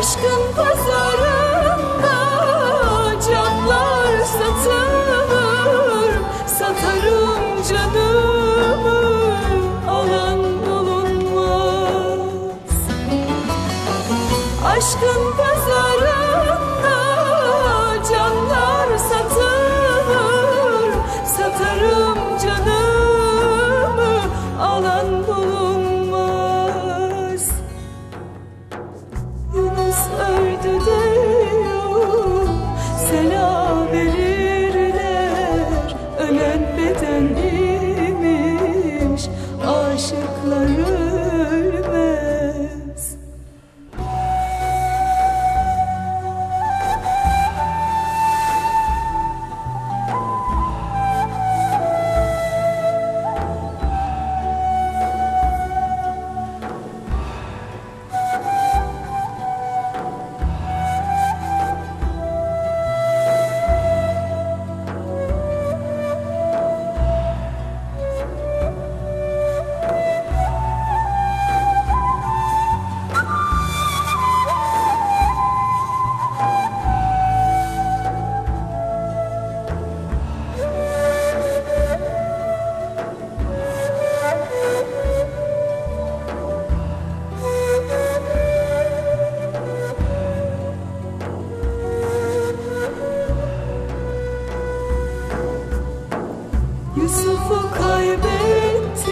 Aşkın pazarında canlar satılır Satarım canımı. Alan bulunmaz. Aşkın aşıkları. Yusuf'u kaybettim.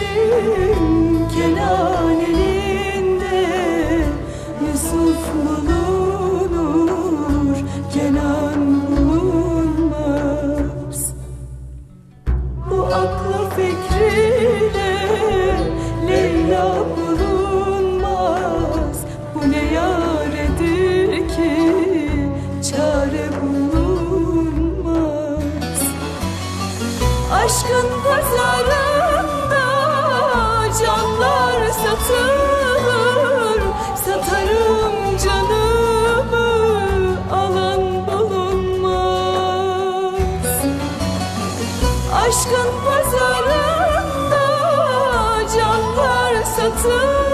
Aşkın pazarında canlar satılır